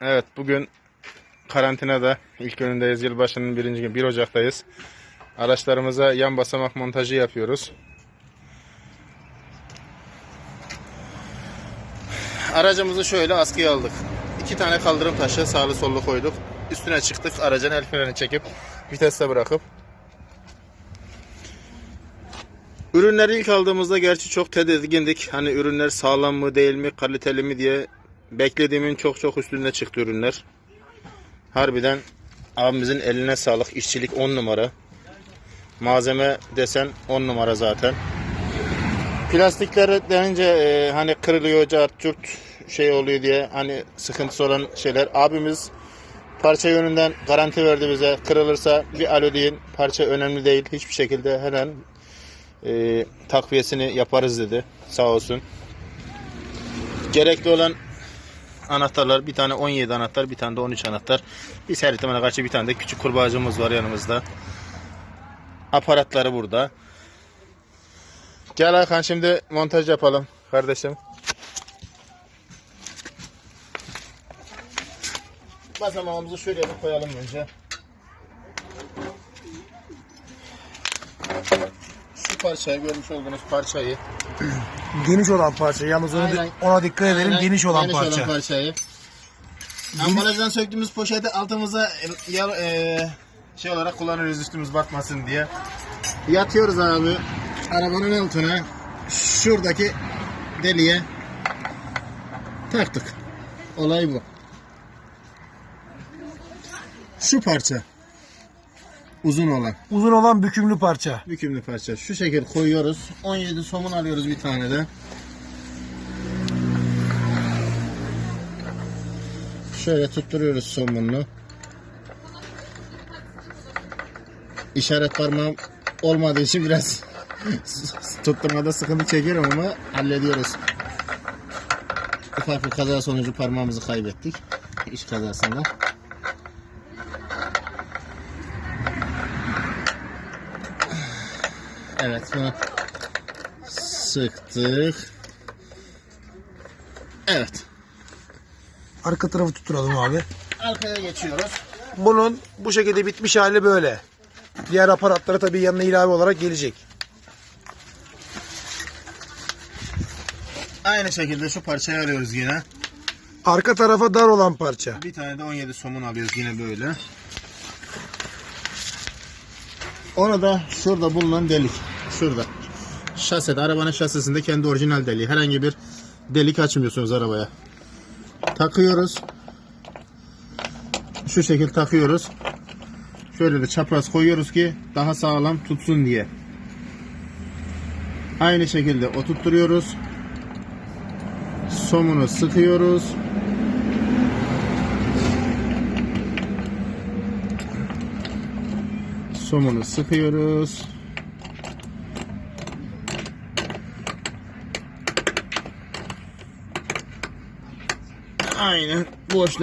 Evet bugün karantinada ilk günündeyiz. Yılbaşının birinci gün 1 Ocak'tayız. Araçlarımıza yan basamak montajı yapıyoruz. Aracımızı şöyle askıya aldık. İki tane kaldırım taşı sağlı sollu koyduk. Üstüne çıktık. Aracın el freni çekip viteste bırakıp Ürünleri ilk aldığımızda gerçi çok tedirgindik. Hani ürünler sağlam mı değil mi, kaliteli mi diye beklediğimin çok çok üstünde çıktı ürünler. Harbiden abimizin eline sağlık. İşçilik 10 numara. Malzeme desen 10 numara zaten. Plastikler denince e, hani kırılıyor, cart, curt şey oluyor diye hani sıkıntısı olan şeyler. Abimiz parça yönünden garanti verdi bize. Kırılırsa bir alo deyin. Parça önemli değil. Hiçbir şekilde hemen e, takviyesini yaparız dedi. Sağ olsun. Gerekli olan anahtarlar bir tane 17 anahtar bir tane de 13 anahtar. Biz her ihtimale karşı bir tane de küçük kurbağacımız var yanımızda. Aparatları burada. Gel Hakan şimdi montaj yapalım kardeşim. Basamağımızı şöyle bir koyalım önce. Şu parçayı görmüş olduğunuz parçayı Geniş olan parça. Yalnız ona, Aynen. ona dikkat edelim. Aynen, Geniş olan geniş parça. parçayı. Ambalajdan söktüğümüz poşeti altımıza e, e, şey olarak kullanıyoruz üstümüz batmasın diye. Yatıyoruz abi arabanın altına şuradaki deliğe taktık. Olay bu. Şu parça uzun olan Uzun olan bükümlü parça. bükümlü parça. Şu şekil koyuyoruz. 17 somun alıyoruz bir tane de. Şöyle tutturuyoruz somununu. İşaret parmağım olmadığı için biraz tutturmada sıkıntı çekiyorum ama hallediyoruz. Ufak bir kaza sonucu parmağımızı kaybettik. İş kazasında. Evet bunu sıktık. Evet. Arka tarafı tutturalım abi. Arkaya geçiyoruz. Bunun bu şekilde bitmiş hali böyle. Diğer aparatlara tabii yanına ilave olarak gelecek. Aynı şekilde şu parçayı alıyoruz yine. Arka tarafa dar olan parça. Bir tane de 17 somun alıyoruz yine böyle. Onu da şurada bulunan delik. Şurada. Şasede, arabanın şasisinde kendi orijinal deliği. Herhangi bir delik açmıyorsunuz arabaya. Takıyoruz. Şu şekil takıyoruz. Şöyle de çapraz koyuyoruz ki daha sağlam tutsun diye. Aynı şekilde oturtturuyoruz. Somunu sıkıyoruz. Somunu sıkıyoruz. Aynen boşluk